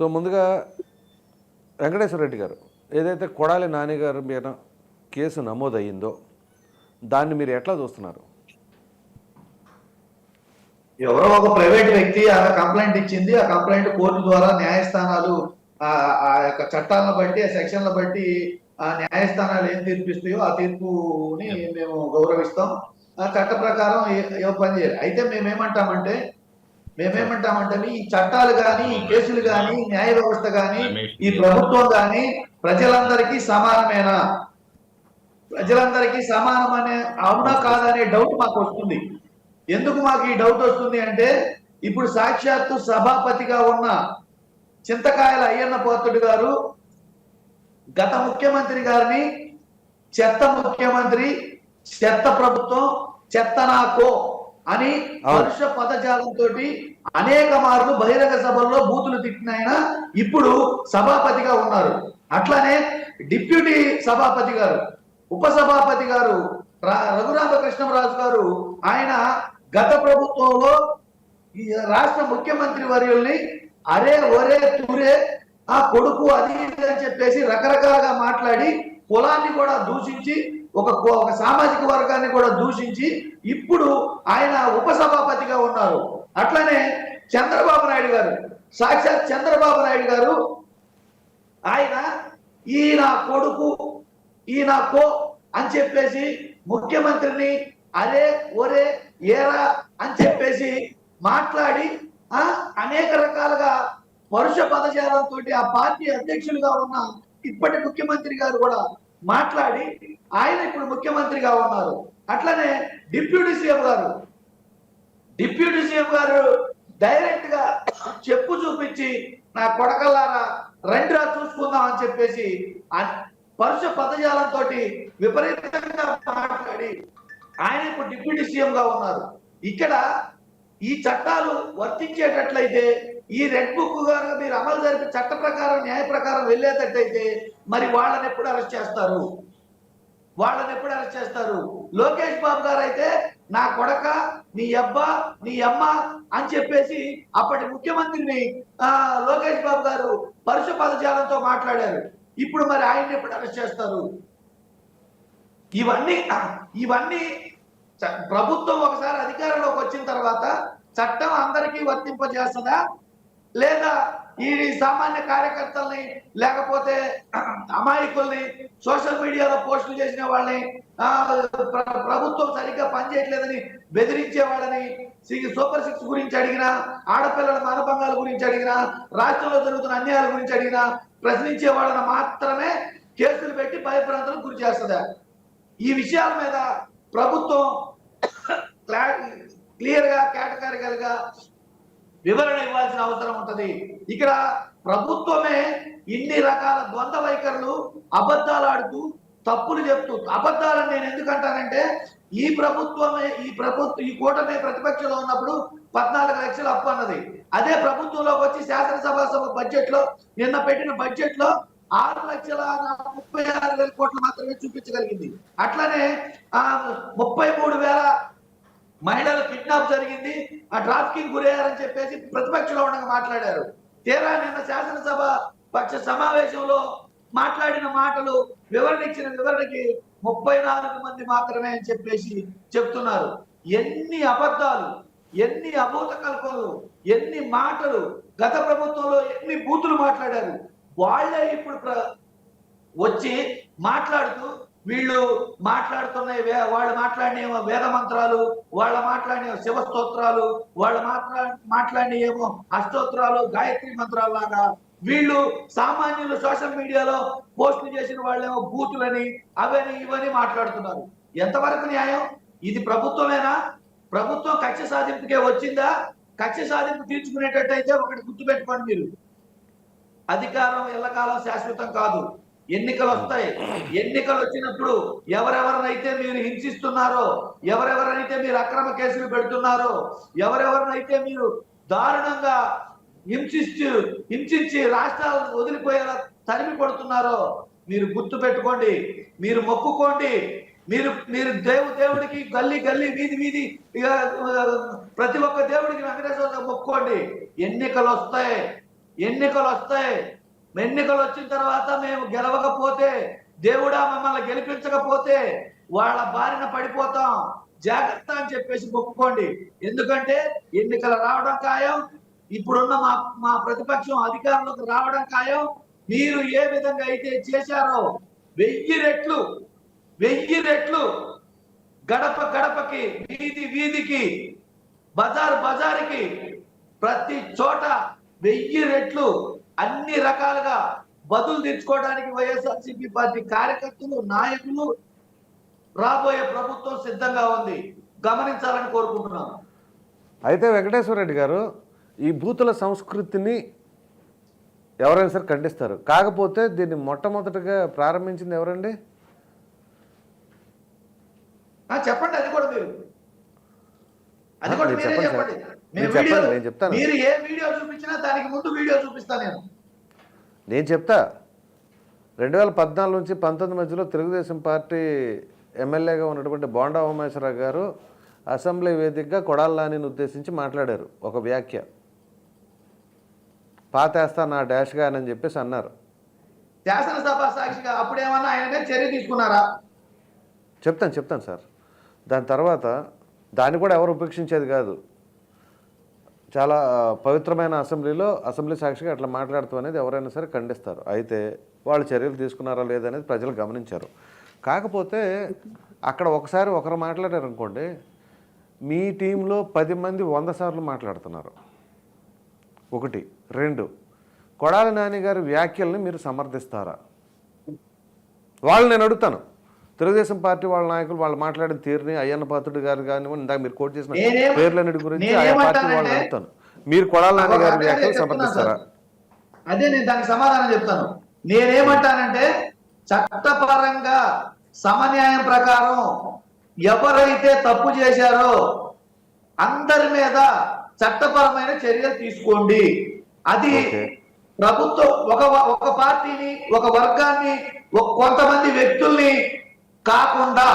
So ముందుగా వెంకటేశ్వర రెడ్డి గారు ఏదైతే కొడాలి నాని గారి మీద కేసు నమోదయ్యిందో దాన్ని మీరు ఎట్లా చూస్తున్నారు? ఎవరో ఒక ప్రైవేట్ వ్యక్తి ఆ కంప్లైంట్ ఇచ్చింది. ఆ కంప్లైంట్ కోర్టు ద్వారా న్యాయస్థానాలు ఆ ఆ యొక్క చట్టాలను బట్టి ఆ సెక్షన్ల బట్టి ఆ న్యాయస్థానాలు ఏం తీర్పిస్తాయో ఆ తీర్పుని మేము గౌరవిస్తాం. ఆ చట్ట ప్రకారం ఏ పని చేయాలి అయితే మేమేమంటామంటే మేమేమంటామంటే ఈ చట్టాలు కానీ ఈ కేసులు కానీ న్యాయ వ్యవస్థ కానీ ఈ ప్రభుత్వం కానీ ప్రజలందరికీ సమానమేనా? ప్రజలందరికీ సమానమనే అవునా కాదనే డౌట్ మాకు వస్తుంది ఎందుకు మాకు ఈ డౌట్ వస్తుంది అంటే ఇప్పుడు సాక్షాత్తు సభాపతిగా ఉన్న చింతకాయల అయ్యన్న పోతుడు గారు గత ముఖ్యమంత్రి గారిని చెత్త ముఖ్యమంత్రి చెత్త ప్రభుత్వం చెత్త నాకో అని. వర్ష పదజాలంతో అనేక మార్లు బహిరంగ సభల్లో బూతులు తిట్టిన ఆయన ఇప్పుడు సభాపతిగా ఉన్నారు అట్లానే డిప్యూటీ సభాపతి గారు ఉప సభాపతి గారు రఘురామకృష్ణరాజు గారు ఆయన గత ప్రభుత్వంలో రాష్ట్ర ముఖ్యమంత్రి వర్యుల్ని అరే ఒరే తురే ఆ కొడుకు అది ఇది అని చెప్పేసి రకరకాలుగా మాట్లాడి కులాన్ని కూడా దూషించి ఒక కో- ఒక సామాజిక వర్గాన్ని కూడా దూషించి ఇప్పుడు ఆయన ఉపసభాపతిగా ఉన్నారు. అట్లనే చంద్రబాబు నాయుడు గారు సాక్షాత్ చంద్రబాబు నాయుడు గారు ఆయన ఈయన కొడుకు ఈయన కో అని చెప్పేసి ముఖ్యమంత్రిని అరే ఒరే ఏరా అని చెప్పేసి మాట్లాడి అనేక రకాలుగా పరుష పదజాలంతో ఆ పార్టీ అధ్యక్షులుగా ఉన్న ఇప్పటి ముఖ్యమంత్రి గారు కూడా మాట్లాడి ఆయన ఇప్పుడు ముఖ్యమంత్రిగా ఉన్నారు. అట్లనే డిప్యూటీ సీఎం గారు డిప్యూటీ సీఎం గారు డైరెక్ట్గా చెప్పు చూపించి నా కొడకల్లారా రండిరా చూసుకుందాం అని చెప్పేసి పరుష పదజాలంతో విపరీతంగా మాట్లాడి ఆయన ఇప్పుడు డిప్యూటీ సీఎం గా ఉన్నారు. ఇక్కడ ఈ చట్టాలు వర్తించేటట్లయితే ఈ రెడ్ బుక్ గారు మీరు అమలు జరిపి చట్ట ప్రకారం న్యాయ ప్రకారం వెళ్ళేటట్టయితే మరి వాళ్ళని ఎప్పుడు అరెస్ట్ చేస్తారు? వాళ్ళని ఎప్పుడు అరెస్ట్ చేస్తారు? లోకేష్ బాబు గారు అయితే నా కొడక నీ అబ్బా నీ అమ్మ అని చెప్పేసి అప్పటి ముఖ్యమంత్రిని లోకేష్ బాబు గారు పరుష పదజాలంతో మాట్లాడారు. ఇప్పుడు మరి ఆయన్ని ఎప్పుడు అరెస్ట్ చేస్తారు? ఇవన్నీ ఇవన్నీ ప్రభుత్వం ఒకసారి అధికారంలోకి వచ్చిన తర్వాత చట్టం అందరికీ వర్తింపజేస్తుందా? లేదా ఈ సామాన్య కార్యకర్తల్ని లేకపోతే అమాయకుల్ని సోషల్ మీడియాలో పోస్టులు చేసిన వాళ్ళని ప్రభుత్వం సరిగ్గా పనిచేయట్లేదని బెదిరించే వాళ్ళని సూపర్ సిక్స్ గురించి అడిగినా ఆడపిల్లల మానభంగాల గురించి అడిగినా రాష్ట్రంలో జరుగుతున్న అన్యాయాల గురించి అడిగినా ప్రశ్నించే వాళ్ళని మాత్రమే కేసులు పెట్టి భయభ్రాంతులకు గురి చేస్తుందా? ఈ విషయాల మీద ప్రభుత్వం క్లియర్గా కేటగారికల్గా వివరణ ఇవ్వాల్సిన అవసరం ఉంటది. ఇక్కడ ప్రభుత్వమే ఇన్ని రకాల ద్వంద్వ వైఖరులు అబద్ధాలు ఆడుతూ తప్పులు చెప్తూ అబద్ధాలను నేను ఎందుకంటానంటే ఈ ప్రభుత్వమే ఈ ప్రభుత్వం ఈ కూటమి ప్రతిపక్షంలో ఉన్నప్పుడు పద్నాలుగు లక్షలు అప్పు అన్నది. అదే ప్రభుత్వంలోకి వచ్చి శాసనసభ సభ బడ్జెట్లో నిన్న పెట్టిన బడ్జెట్లో ఆరు లక్షల ముప్పై ఆరు వేల కోట్లు మాత్రమే చూపించగలిగింది. అట్లనే ఆ ముప్పై మూడు వేల మహిళలు కిడ్నాప్ జరిగింది ఆ ట్రాఫికింగ్ గురయ్యారని చెప్పేసి ప్రతిపక్షంలో ఉండగా మాట్లాడారు. తీరా నిన్న శాసనసభ పక్ష సమావేశంలో మాట్లాడిన మాటలు వివరణ ఇచ్చిన వివరణకి ముప్పై నాలుగు మంది మాత్రమే అని చెప్పేసి చెప్తున్నారు. ఎన్ని అబద్ధాలు ఎన్ని అభూత కల్పనలు ఎన్ని మాటలు గత ప్రభుత్వంలో ఎన్ని బూతులు మాట్లాడారు. వాళ్ళే ఇప్పుడు ప్ర- వచ్చి మాట్లాడుతూ వీళ్ళు మాట్లాడుతున్న వాళ్ళు మాట్లాడిన వేద మంత్రాలు వాళ్ళ మాట్లాడిన శివ స్తోత్రాలు వాళ్ళు మాట్లా మాట్లాడిన ఏమో అష్టోత్రాలు గాయత్రి మంత్రాలు లాగా వీళ్ళు సామాన్యులు సోషల్ మీడియాలో పోస్టులు చేసిన వాళ్ళేమో బూతులని అవని ఇవని మాట్లాడుతున్నారు. ఎంతవరకు న్యాయం? ఇది ప్రభుత్వమేనా? ప్రభుత్వం కక్ష సాధింపుకే వచ్చిందా? కక్ష సాధింపు తీర్చుకునేటట్టయితే ఒకటి గుర్తుపెట్టుకోండి మీరు. అధికారం ఎల్లకాలం శాశ్వతం కాదు. ఎన్నికలు వస్తాయి ఎన్నికలు వచ్చినప్పుడు ఎవరెవరినైతే మీరు హింసిస్తున్నారో ఎవరెవరినైతే మీరు అక్రమ కేసులు పెడుతున్నారో ఎవరెవరినైతే మీరు దారుణంగా హింసిస్తూ హింసించి రాష్ట్రాలను వదిలిపోయేలా తరిమి కొడుతున్నారో మీరు గుర్తు పెట్టుకోండి మీరు మొక్కుకోండి మీరు మీరు దేవు దేవుడికి గల్లీ గల్లీ వీధి వీధి ప్రతి ఒక్క దేవుడికి వెంకటేశ్వర మొక్కుకోండి. ఎన్నికలు వస్తాయి ఎన్నికలు వస్తాయి ఎన్నికలు వచ్చిన తర్వాత మేము గెలవకపోతే దేవుడా మమ్మల్ని గెలిపించకపోతే వాళ్ళ బారిన పడిపోతాం. జాగ్రత్త అని చెప్పేసి మొక్కుకోండి ఎందుకంటే ఎన్నికలు రావడం ఖాయం ఇప్పుడున్న మా మా ప్రతిపక్షం అధికారంలోకి రావడం ఖాయం. మీరు ఏ విధంగా అయితే చేశారో వెయ్యి రెట్లు వెయ్యి రెట్లు గడప గడపకి వీధి వీధికి బజార్ బజార్కి ప్రతి చోట వెయ్యి రెట్లు అన్ని రకాలుగా బదులు తెచ్చుకోవడానికి వైఎస్ఆర్సీపీ పార్టీ కార్యకర్తలు నాయకులు రాబోయే ప్రభుత్వం సిద్ధంగా ఉంది. గమనించాలని కోరుకుంటున్నాను. అయితే వెంకటేశ్వర రెడ్డి గారు ఈ బూతుల సంస్కృతిని ఎవరైనా సరే ఖండిస్తారు. కాకపోతే దీన్ని మొట్టమొదటిగా ప్రారంభించింది ఎవరండి? చెప్పండి అది కూడా మీరు. అది కూడా చెప్పండి. వీడియో నేను చెప్తాను. మీరు ఏ వీడియో చూపించినా దానికి ముందు వీడియో చూపిస్తాను నేను. నేను చెప్తా. రెండు వేల పద్నాలుగు నుంచి పంతొమ్మిది మధ్యలో తెలుగుదేశం పార్టీ ఎమ్మెల్యేగా ఉన్నటువంటి బోండా ఉమేశ్వరరావు గారు అసెంబ్లీ వేదికగా కొడాల నానిని ఉద్దేశించి మాట్లాడారు. ఒక వ్యాఖ్య. పాతేస్తా నా డాష్గా అని చెప్పేసి అన్నారు. శాసనసభ సాక్షిగా అప్పుడు ఏమన్నా ఆయన చర్య తీసుకున్నారా? చెప్తాను చెప్తాను సార్. దాని తర్వాత దాన్ని కూడా ఎవరు ఉపేక్షించేది కాదు. చాలా పవిత్రమైన అసెంబ్లీలో అసెంబ్లీ సాక్షిగా అట్లా మాట్లాడుతూ అనేది ఎవరైనా సరే ఖండిస్తారు. అయితే వాళ్ళు చర్యలు తీసుకున్నారా లేదనేది ప్రజలు గమనించారు. కాకపోతే అక్కడ ఒకసారి ఒకరు మాట్లాడారు అనుకోండి మీ టీంలో పది మంది వంద సార్లు మాట్లాడుతున్నారు. ఒకటి. రెండు. కొడాలి నాని గారి వ్యాఖ్యల్ని మీరు సమర్థిస్తారా? వాళ్ళు నేను అడుగుతాను. తెలుగుదేశం పార్టీ వాళ్ళ నాయకులు వాళ్ళు మాట్లాడిన తీరుని అయ్యన్న పాత్రుడు గారు కానివ్వండి ఇందాక మీరు కోట్ చేసిన పేర్లన్నిటి గురించి ఆయా పార్టీ వాళ్ళని నేనేమంటానంటే- అడుగుతాను మీరు కొడాలి నాని గారి వ్యాఖ్యలు సమర్థిస్తారా. అదే నేను దానికి సమాధానం చెప్తాను నేనేమంటానంటే చట్టపరంగా సమన్యాయం ప్రకారం ఎవరైతే తప్పు చేశారో అందరి మీద చట్టపరమైన చర్యలు తీసుకోండి అది. ప్రభుత్వం ఒక ఒక పార్టీని ఒక వర్గాన్ని కొంతమంది వ్యక్తుల్ని కాకుండా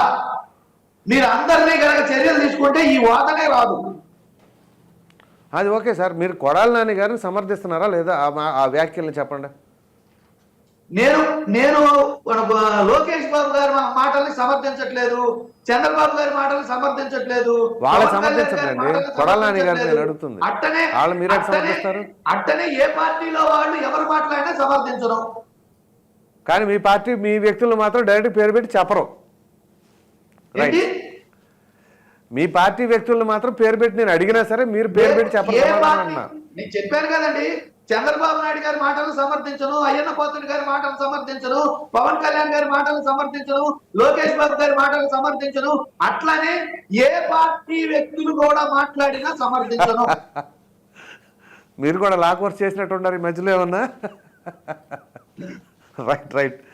మీరు అందరినీ కనుక చర్యలు తీసుకుంటే ఈ వాదనే రాదు అది ఓకే సార్ మీరు కొడాలి నాని గారిని సమర్థిస్తున్నారా లేదా ఆ వ్యాఖ్యల్ని చెప్పండి నేను నేను లోకేష్ బాబు గారి మాటల్ని సమర్థించట్లేదు చంద్రబాబు గారి మాటల్ని సమర్థించట్లేదు వాళ్ళ పవన్ కళ్యాణ్ గారి సమర్థించట్లేండి. మాటల్ని కొడాలి నాని గారిని సమర్థించట్లేదు. అడుగుతుంది. అట్టనే వాళ్ళు మీరు సమర్థిస్తారు? అట్టనే ఏ పార్టీలో వాళ్ళు ఎవరు మాట్లాడినా సమర్థించడం కానీ మీ పార్టీ మీ వ్యక్తులు మాత్రం డైరెక్ట్ పేరు పెట్టి చెప్పరు. రైట్ మీ పార్టీ వ్యక్తులను మాత్రం పేరు పెట్టి నేను అడిగినా సరే మీరు పేరు పెట్టి చెప్పరు నేను చెప్పాను కదండి చంద్రబాబు నాయుడు గారి మాటలు సమర్థించను అయ్యన్న పోతుడి గారి మాటలు సమర్థించను పవన్ కళ్యాణ్ గారి మాటలు సమర్థించను లోకేష్ బాబు గారి మాటలు సమర్థించను అట్లానే ఏ పార్టీ వ్యక్తులు కూడా మాట్లాడినా సమర్థించను. మీరు కూడా లా కోర్స్ చేసినట్టు ఉన్నారు ఈ మధ్యలో ఏమన్నా? Right right